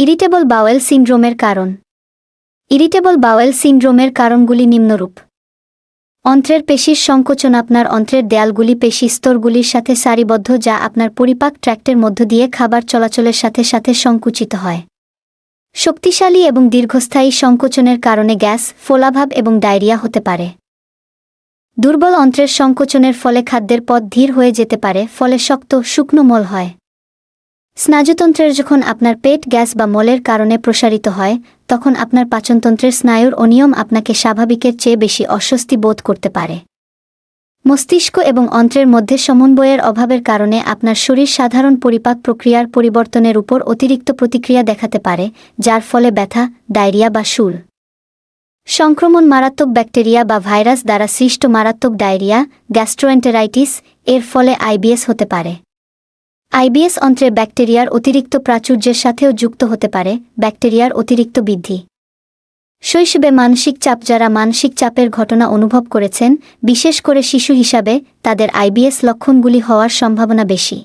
Irritable bowel সিন্ড্রোমের কারণ। Irritable bowel সিন্ড্রোমের কারণগুলি নিম্নরূপ। অন্ত্রের পেশির সংকোচন আপনার অন্ত্রের দেয়ালগুলি, পেশি স্তরগুলির সাথে সারিবদ্ধ, যা আপনার পরিপাক ট্র্যাক্টের মধ্য দিয়ে খাবার চলাচলের সাথে সাথে সংকুচিত হয়। শক্তিশালী এবং দীর্ঘস্থায়ী সংকোচনের কারণে গ্যাস, ফোলাভাব এবং ডায়রিয়া হতে পারে। দুর্বল অন্ত্রের সংকোচনের ফলে খাদ্যের পথ ধীর হয়ে যেতে পারে, ফলে শক্ত, শুকনো মল হয়। স্নায়ুতন্ত্রের যখন আপনার পেট গ্যাস বা মলের কারণে প্রসারিত হয়, তখন আপনার পাচনতন্ত্রের স্নায়ুর অনিয়ম আপনাকে স্বাভাবিকের চেয়ে বেশি অস্বস্তি বোধ করতে পারে। মস্তিষ্ক এবং অন্ত্রের মধ্যে সমন্বয়ের অভাবের কারণে আপনার শরীর সাধারণ পরিপাক প্রক্রিয়ার পরিবর্তনের উপর অতিরিক্ত প্রতিক্রিয়া দেখাতে পারে, যার ফলে ব্যথা, ডায়রিয়া বা শুল। সংক্রমণ মারাত্মক ব্যাকটেরিয়া বা ভাইরাস দ্বারা সৃষ্ট মারাত্মক ডায়রিয়া, গ্যাস্ট্রোএন্টেরাইটিস, এর ফলে আইবিএস হতে পারে। আইবিএস অন্ত্রে ব্যাকটেরিয়ার অতিরিক্ত প্রাচুর্যের সাথেও যুক্ত হতে পারে ব্যাকটেরিয়ার অতিরিক্ত বৃদ্ধি। শৈশবে মানসিক চাপ যারা মানসিক চাপের ঘটনা অনুভব করেছেন, বিশেষ করে শিশু হিসাবে, তাদের আইবিএস লক্ষণগুলি হওয়ার সম্ভাবনা বেশি।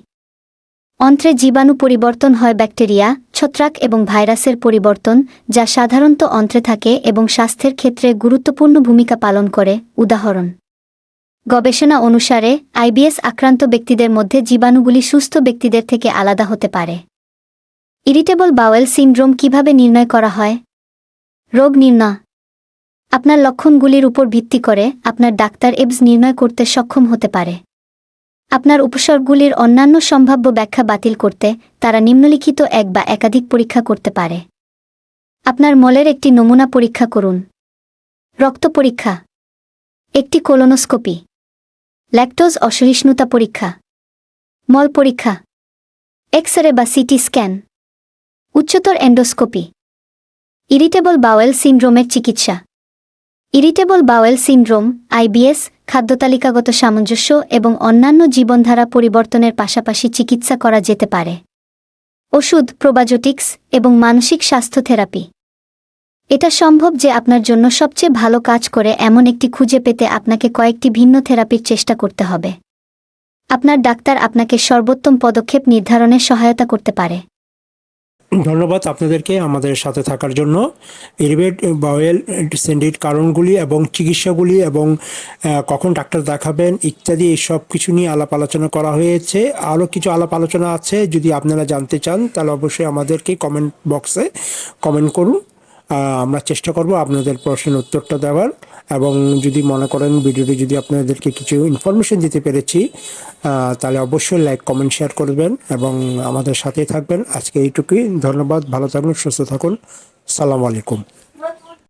অন্ত্রে জীবাণু পরিবর্তন হয় ব্যাকটেরিয়া, ছত্রাক এবং ভাইরাসের পরিবর্তন, যা সাধারণত অন্ত্রে থাকে এবং স্বাস্থ্যের ক্ষেত্রে গুরুত্বপূর্ণ ভূমিকা পালন করে। উদাহরণ গবেষণা অনুসারে, আইবিএস আক্রান্ত ব্যক্তিদের মধ্যে জীবাণুগুলি সুস্থ ব্যক্তিদের থেকে আলাদা হতে পারে। ইরিটেবল বাওয়েল সিন্ড্রোম কীভাবে নির্ণয় করা হয়? রোগ নির্ণয়। আপনার লক্ষণগুলির উপর ভিত্তি করে আপনার ডাক্তার এবস নির্ণয় করতে সক্ষম হতে পারে। আপনার উপসর্গগুলির অন্যান্য সম্ভাব্য ব্যাখ্যা বাতিল করতে তারা নিম্নলিখিত এক বা একাধিক পরীক্ষা করতে পারে। আপনার মলের একটি নমুনা পরীক্ষা করুন। রক্ত পরীক্ষা। একটি কোলোনোস্কোপি। ল্যাকটোজ অসহিষ্ণুতা পরীক্ষা। মল পরীক্ষা। এক্স রে বা সিটি স্ক্যান। উচ্চতর এন্ডোস্কোপি। ইরিটেবল বাওয়েল সিন্ড্রোমের চিকিৎসা। ইরিটেবল বাওয়েল সিন্ড্রোম আইবিএস খাদ্যতালিকাগত সামঞ্জস্য এবং অন্যান্য জীবনধারা পরিবর্তনের পাশাপাশি চিকিৎসা করা যেতে পারে। ওষুধ, প্রোবাজোটিক্স এবং মানসিক স্বাস্থ্য থেরাপি। এটা সম্ভব যে আপনার জন্য সবচেয়ে ভালো কাজ করে এমন একটি খুঁজে পেতে আপনাকে কয়েকটি ভিন্ন থেরাপির চেষ্টা করতে হবে। আপনার ডাক্তার আপনাকে সর্বোত্তম পদক্ষেপ নির্ধারণে সহায়তা করতে পারে। ধন্যবাদ আপনাদেরকে আমাদের সাথে থাকার জন্য। ইরিবেট বাওয়েল সেন্ডির কারণগুলি এবং চিকিৎসাগুলি এবং কখন ডাক্তার দেখাবেন ইত্যাদি সব কিছু নিয়ে আলাপ আলোচনা করা হয়েছে। আরও কিছু আলাপ আলোচনা আছে, যদি আপনারা জানতে চান তাহলে অবশ্যই আমাদেরকে কমেন্ট বক্সে কমেন্ট করুন। আমরা চেষ্টা করব আপনাদের প্রশ্নের উত্তরটা দেওয়ার এবং যদি মনে করেন ভিডিওটি যদি আপনাদেরকে কিছু ইনফরমেশন দিতে পেরেছি তাহলে অবশ্যই লাইক কমেন্ট শেয়ার করবেন এবং আমাদের সাথেই থাকবেন। আজকে এইটুকুই, ধন্যবাদ, ভালো থাকুন, সুস্থ থাকুন। সালাম আলাইকুম।